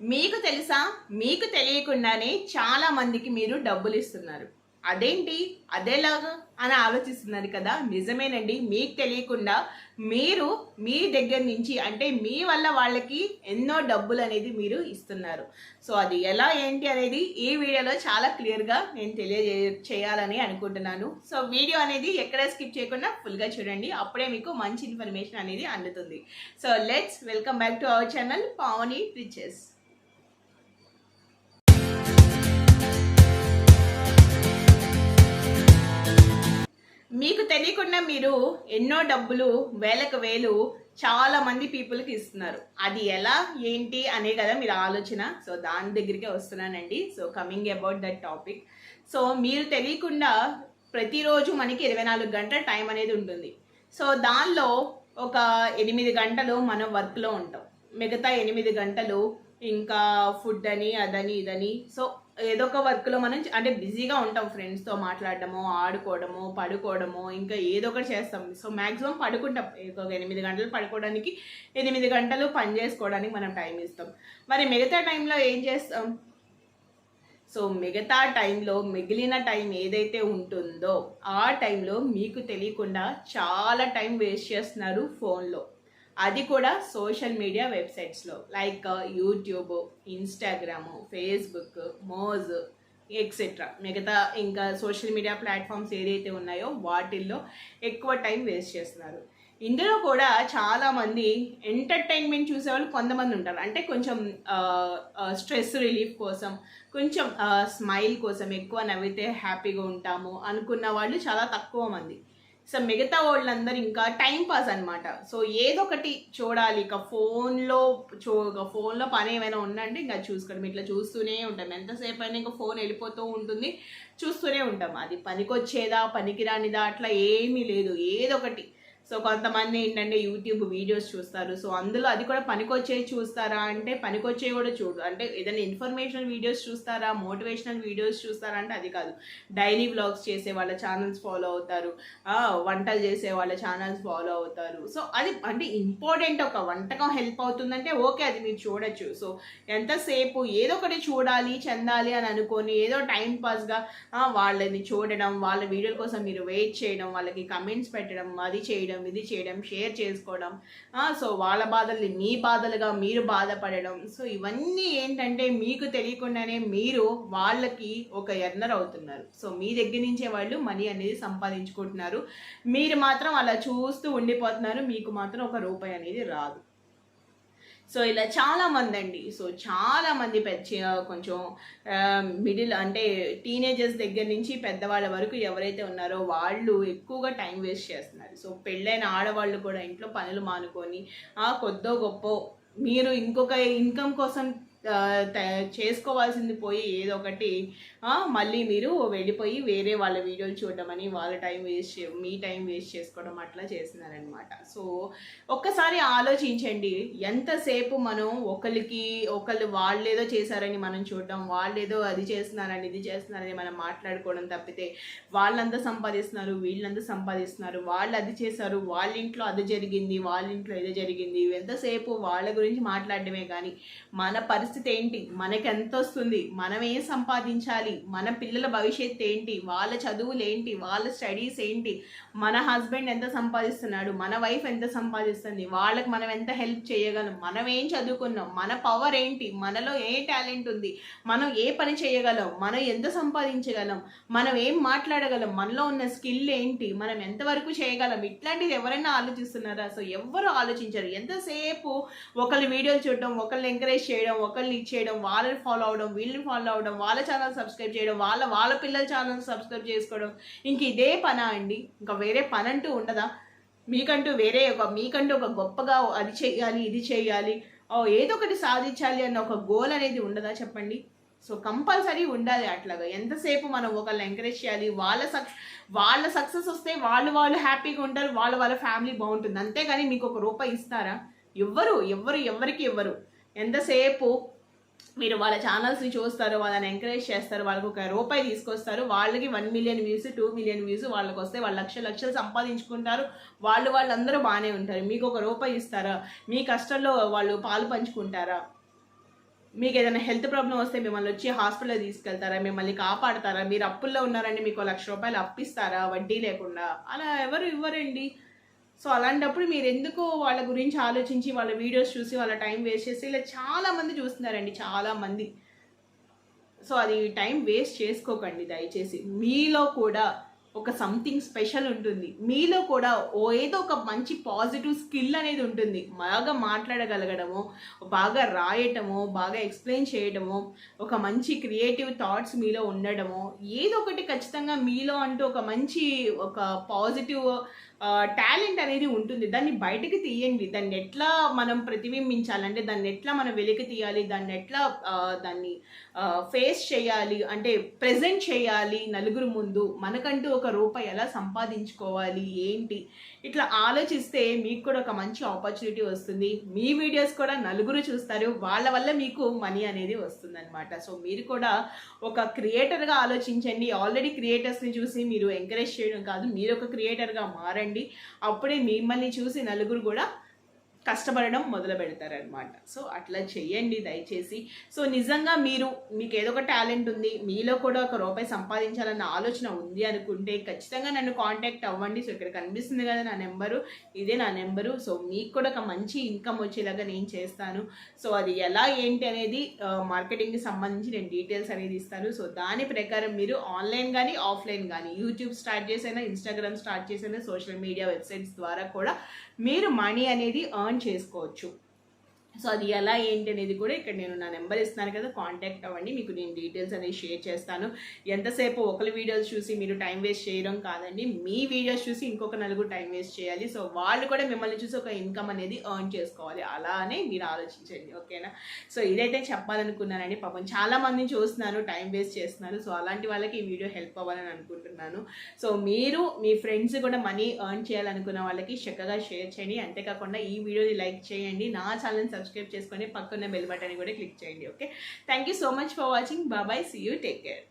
మీకు తెలుసా? మీకు తెలియకుండానే చాలా మందికి మీరు డబ్బులు ఇస్తున్నారు అదేంటి? అదేలాగా అని ఆలోచిస్తున్నారు కదా? నిజమేనండి. మీకు తెలియకుండా మీరు మీ దగ్గర నుంచి అంటే మీ వల్ల వాళ్ళకి ఎన్నో డబ్బులు అనేది మీరు ఇస్తున్నారు. సో అది ఎలా ఏంటి అనేది ఈ వీడియోలో చాలా క్లియర్గా నేను తెలియజే చేయాలని అనుకుంటున్నాను. సో వీడియో అనేది ఎక్కడ స్కిప్ చేయకుండా ఫుల్గా చూడండి. అప్పుడే మీకు మంచి ఇన్ఫర్మేషన్ అనేది అందుతుంది. So let's welcome back to our channel Pavani riches మీకు తెలియకుండా మీరు ఎన్నో డబ్బులు వేలకు వేలు చాలా మంది పీపుల్కి ఇస్తున్నారు. అది ఎలా ఏంటి అనే కదా మీరు ఆలోచన. సో దాని దగ్గరికే వస్తున్నానండి. So coming about that topic so మీరు తెలియకుండా ప్రతిరోజు మనకి ఇరవై నాలుగు గంటల టైం అనేది ఉంటుంది. సో దానిలో ఒక ఎనిమిది గంటలు మనం వర్క్లో ఉంటాం. మిగతా ఎనిమిది గంటలు ఇంకా ఫుడ్ అని అదని ఇదని. సో ఏదో ఒక వర్క్లో మనం అంటే బిజీగా ఉంటాం ఫ్రెండ్స్తో మాట్లాడడము ఆడుకోవడము పడుకోవడము ఇంకా ఏదో ఒకటి చేస్తాం. సో మ్యాక్సిమం పడుకుంటాం. ఒక ఎనిమిది గంటలు పడుకోవడానికి ఎనిమిది గంటలు పని చేసుకోవడానికి మనం టైం ఇస్తాం. మరి మిగతా టైంలో ఏం చేస్తాం? సో మిగతా టైంలో మిగిలిన టైం ఏదైతే ఉంటుందో ఆ టైంలో మీకు తెలియకుండా చాలా టైం వేస్ట్ చేస్తున్నారు ఫోన్లో అది కూడా social media వెబ్సైట్స్లో. Like uh, YouTube Instagram Facebook Moj etcetera మిగతా ఇంకా సోషల్ మీడియా ప్లాట్ఫామ్స్ ఏదైతే ఉన్నాయో వాటిల్లో ఎక్కువ టైం వేస్ట్ చేస్తున్నారు. ఇందులో కూడా చాలామంది ఎంటర్టైన్మెంట్ చూసేవాళ్ళు కొంతమంది ఉంటారు. అంటే కొంచెం uh, uh, స్ట్రెస్ రిలీఫ్ కోసం కొంచెం స్మైల్ కోసం ఎక్కువ నవ్వితే హ్యాపీగా ఉంటాము అనుకున్న వాళ్ళు చాలా తక్కువ మంది. సో మిగతా వాళ్ళందరూ ఇంకా టైం పాస్ అనమాట సో ఏదొకటి చూడాలి. ఇక ఫోన్లో చూ ఫోన్లో పని ఏమైనా ఉందంటే ఇంకా చూసుకోవడం. ఇట్లా చూస్తూనే ఉంటాం. ఎంతసేపు అయినా ఇంకా ఫోన్ వెళ్ళిపోతూ ఉంటుంది. చూస్తూనే ఉంటాం. అది పనికొచ్చేదా పనికిరానిదా అట్లా ఏమీ లేదు. ఏదో ఒకటి సో కొంతమంది ఏంటంటే యూట్యూబ్ వీడియోస్ చూస్తారు. సో అందులో అది కూడా పనికొచ్చేవి చూస్తారా? అంటే పనికొచ్చేవి కూడా చూడు. అంటే ఏదైనా ఇన్ఫర్మేషనల్ వీడియోస్ చూస్తారా? మోటివేషనల్ వీడియోస్ చూస్తారా? అంటే అది కాదు. డైలీ వ్లాగ్స్ చేసే వాళ్ళ ఛానల్స్ ఫాలో అవుతారు. వంటలు చేసే వాళ్ళ ఛానల్స్ ఫాలో అవుతారు. సో అది అంటే ఇంపార్టెంట్ ఒక వంటకం హెల్ప్ అవుతుందంటే ఓకే అది మీరు చూడొచ్చు. సో ఎంతసేపు ఏదో ఒకటి చూడాలి చెందాలి అని అనుకొని ఏదో టైం పాస్గా వాళ్ళని చూడడం వాళ్ళ వీడియోల కోసం మీరు వెయిట్ చేయడం వాళ్ళకి కమెంట్స్ పెట్టడం అది చేయడం ఇది చేయడం షేర్ చేసుకోవడం. సో వాళ్ళ బాధల్ని మీ బాధలుగా మీరు బాధపడడం. సో ఇవన్నీ ఏంటంటే మీకు తెలియకుండానే మీరు వాళ్ళకి ఒక ఎర్నర్ అవుతున్నారు. సో మీ దగ్గర నుంచే వాళ్ళు మనీ అనేది సంపాదించుకుంటున్నారు. మీరు మాత్రం అలా చూస్తూ ఉండిపోతున్నారు. మీకు మాత్రం ఒక రూపాయి అనేది రాదు. సో ఇలా చాలా మంది అండి సో చాలా మంది పెద్ద కొంచెం మిడిల్ అంటే టీనేజర్స్ దగ్గర నుంచి పెద్దవాళ్ళ వరకు ఎవరైతే ఉన్నారో వాళ్ళు ఎక్కువగా టైం వేస్ట్ చేస్తున్నారు. సో పెళ్ళైన ఆడవాళ్ళు కూడా ఇంట్లో పనులు మానుకొని ఆ కొద్దో గొప్ప మీరు ఇంకొక ఇన్కమ్ కోసం చేసుకోవాల్సింది పోయి ఏదో ఒకటి. మళ్ళీ మీరు వెళ్ళిపోయి వేరే వాళ్ళ వీడియోలు చూడడం వాళ్ళ టైం వేస్ట్ మీ టైం వేస్ట్ చేసుకోవడం అట్లా చేస్తున్నారనమాట సో ఒక్కసారి ఆలోచించండి. ఎంతసేపు మనం ఒకరికి ఒకళ్ళు వాళ్ళేదో చేశారని మనం చూడడం వాళ్ళేదో అది చేస్తున్నారని ఇది చేస్తున్నారని మనం మాట్లాడుకోవడం తప్పితే వాళ్ళంతా సంపాదిస్తున్నారు వీళ్ళంతా సంపాదిస్తున్నారు వాళ్ళు అది చేశారు వాళ్ళ ఇంట్లో అది జరిగింది వాళ్ళ ఇంట్లో ఇది జరిగింది ఎంతసేపు వాళ్ళ గురించి మాట్లాడడమే కానీ మన పరిస్థితి ఏంటి? మనకి ఎంత వస్తుంది మనం ఏం సంపాదించాలి? మన పిల్లల భవిష్యత్తు ఏంటి? వాళ్ళ చదువులు ఏంటి? వాళ్ళ స్టడీస్ ఏంటి? మన హస్బెండ్ ఎంత సంపాదిస్తున్నాడు? మన వైఫ్ ఎంత సంపాదిస్తుంది? వాళ్ళకి మనం ఎంత హెల్ప్ చేయగలం? మనం ఏం చదువుకున్నాం? మన పవర్ ఏంటి? మనలో ఏ టాలెంట్ ఉంది? మనం ఏ పని చేయగలం? మనం ఎంత సంపాదించగలం? మనం ఏం మాట్లాడగలం? మనలో ఉన్న స్కిల్ ఏంటి? మనం ఎంతవరకు చేయగలం? ఇట్లాంటిది ఎవరైనా ఆలోచిస్తున్నారా? సో ఎవరు ఆలోచించరు. ఎంతసేపు ఒకళ్ళు వీడియోలు చూడడం ఒకళ్ళని ఎంకరేజ్ చేయడం ఒకళ్ళు ఒకళ్ళని ఇచ్చేయడం వాళ్ళని ఫాలో అవడం వీళ్ళని ఫాలో అవడం వాళ్ళ ఛానల్ సబ్స్క్రైబ్ చేయడం వాళ్ళ వాళ్ళ పిల్లల ఛానల్ సబ్స్క్రైబ్ చేసుకోవడం. ఇంక ఇదే పనా అండి? ఇంకా వేరే పని అంటూ ఉండదా? మీకంటూ వేరే ఒక మీకంటూ ఒక గొప్పగా అది చేయాలి ఇది చేయాలి ఓ ఏదో ఒకటి సాధించాలి అన్న ఒక గోల్ అనేది ఉండదా చెప్పండి? సో కంపల్సరీ ఉండాలి అట్లాగా. ఎంతసేపు మనం ఒకళ్ళని ఎంకరేజ్ చేయాలి వాళ్ళ సక్ వాళ్ళ సక్సెస్ వస్తే వాళ్ళు వాళ్ళు హ్యాపీగా ఉంటారు వాళ్ళ వాళ్ళ ఫ్యామిలీ బాగుంటుంది. అంతేగాని మీకు ఒక రూపాయి ఇస్తారా? ఎవ్వరు ఎవ్వరు ఎవరికి ఎవ్వరు. ఎంతసేపు మీరు వాళ్ళ ఛానల్స్ని చూస్తారు వాళ్ళని ఎంకరేజ్ చేస్తారు వాళ్ళకు ఒక రూపాయి తీసుకొస్తారు వాళ్ళకి one million views two million views వాళ్ళకి వస్తే వాళ్ళు లక్ష లక్షలు సంపాదించుకుంటారు వాళ్ళు వాళ్ళందరూ బాగానే ఉంటారు. మీకు ఒక రూపాయి ఇస్తారా? మీ కష్టంలో వాళ్ళు పాలు పంచుకుంటారా? మీకు ఏదైనా హెల్త్ ప్రాబ్లం వస్తే మిమ్మల్ని వచ్చి హాస్పిటల్ తీసుకెళ్తారా? మిమ్మల్ని కాపాడతారా? మీరు అప్పుల్లో ఉన్నారండి మీకు ఒక లక్ష రూపాయలు అప్పిస్తారా? వడ్డీ లేకుండా? అలా ఎవరు ఇవ్వరండి. సో అలాంటప్పుడు మీరు ఎందుకు వాళ్ళ గురించి ఆలోచించి వాళ్ళ వీడియోస్ చూసి వాళ్ళ టైం వేస్ట్ చేసి ఇలా చాలామంది చూస్తున్నారండి చాలామంది సో అది టైం వేస్ట్ చేసుకోకండి దయచేసి. మీలో కూడా ఒక సంథింగ్ స్పెషల్ ఉంటుంది. మీలో కూడా ఓ ఏదో ఒక మంచి పాజిటివ్ స్కిల్ అనేది ఉంటుంది. బాగా మాట్లాడగలగడము బాగా రాయటము బాగా ఎక్స్ప్లెయిన్ చేయడము ఒక మంచి క్రియేటివ్ థాట్స్ మీలో ఉండడము ఏదో ఒకటి ఖచ్చితంగా మీలో అంటూ ఒక మంచి ఒక పాజిటివ్ టాలెంట్ అనేది ఉంటుంది. దాన్ని బయటకు తీయండి. దాన్ని ఎట్లా మనం ప్రతిబింబించాలంటే దాన్ని ఎట్లా మనం వెలికి తీయాలి దాన్ని ఎట్లా దాన్ని ఫేస్ చేయాలి అంటే ప్రజెంట్ చేయాలి నలుగురు ముందు. మనకంటూ ఒక రూపాయి ఎలా సంపాదించుకోవాలి ఏంటి? ఇట్లా ఆలోచిస్తే మీకు కూడా ఒక మంచి ఆపర్చునిటీ వస్తుంది. మీ వీడియోస్ కూడా నలుగురు చూస్తారు. వాళ్ళ వల్ల మీకు మనీ అనేది వస్తుంది అనమాట సో మీరు కూడా ఒక క్రియేటర్గా ఆలోచించండి. ఆల్రెడీ క్రియేటర్స్ని చూసి మీరు ఎంకరేజ్ చేయడం కాదు. మీరు ఒక క్రియేటర్గా మారండి. అప్పుడే మిమ్మల్ని చూసి నలుగురు కూడా కష్టపడడం మొదలు పెడతారనమాట సో అట్లా చెయ్యండి దయచేసి. సో నిజంగా మీరు మీకు ఏదో ఒక టాలెంట్ ఉంది మీలో కూడా ఒక రూపాయి సంపాదించాలన్న ఆలోచన ఉంది అనుకుంటే ఖచ్చితంగా నన్ను కాంటాక్ట్ అవ్వండి. సో ఇక్కడ కనిపిస్తుంది కదా నా నెంబరు ఇదే నా నెంబరు. సో మీకు కూడా ఒక మంచి ఇన్కమ్ వచ్చేలాగా నేను చేస్తాను. సో అది ఎలా ఏంటి అనేది మార్కెటింగ్కి సంబంధించి నేను డీటెయిల్స్ అనేది ఇస్తాను. సో దాని ప్రకారం మీరు ఆన్లైన్ కానీ ఆఫ్లైన్ కానీ యూట్యూబ్ స్టార్ట్ చేసైనా ఇన్స్టాగ్రామ్ స్టార్ట్ చేసైనా సోషల్ మీడియా వెబ్సైట్స్ ద్వారా కూడా మీరు మనీ అనేది ఎర్న్ చేసుకోవచ్చు. సో అది ఎలా ఏంటి అనేది కూడా ఇక్కడ నేను నా నెంబర్ ఇస్తున్నాను కదా కాంటాక్ట్ అవ్వండి. మీకు నేను డీటెయిల్స్ అనేది షేర్ చేస్తాను. ఎంతసేపు ఒకరి వీడియోస్ చూసి మీరు టైం వేస్ట్ చేయడం కాదండి. మీ వీడియోస్ చూసి ఇంకొక నలుగురు టైం వేస్ట్ చేయాలి. సో వాళ్ళు కూడా మిమ్మల్ని చూసి ఒక ఇన్కమ్ అనేది ఎర్న్ చేసుకోవాలి. అలానే మీరు ఆలోచించండి. ఓకేనా సో ఇదైతే చెప్పాలనుకున్నానండి. పాపం చాలా మందిని చూస్తున్నాను టైం వేస్ట్ చేస్తున్నారు. సో అలాంటి వాళ్ళకి ఈ వీడియో హెల్ప్ అవ్వాలని అనుకుంటున్నాను. సో మీరు మీ ఫ్రెండ్స్ కూడా మనీ ఎర్న్ చేయాలనుకున్న వాళ్ళకి చక్కగా షేర్ చేయండి. అంతేకాకుండా ఈ వీడియోని లైక్ చేయండి. నా ఛానల్ సబ్స్క్రైబ్ చేసుకొని పక్కన బెల్ బటన్ కూడా క్లిక్ చేయండి okay thank you so much for watching bye bye see you take care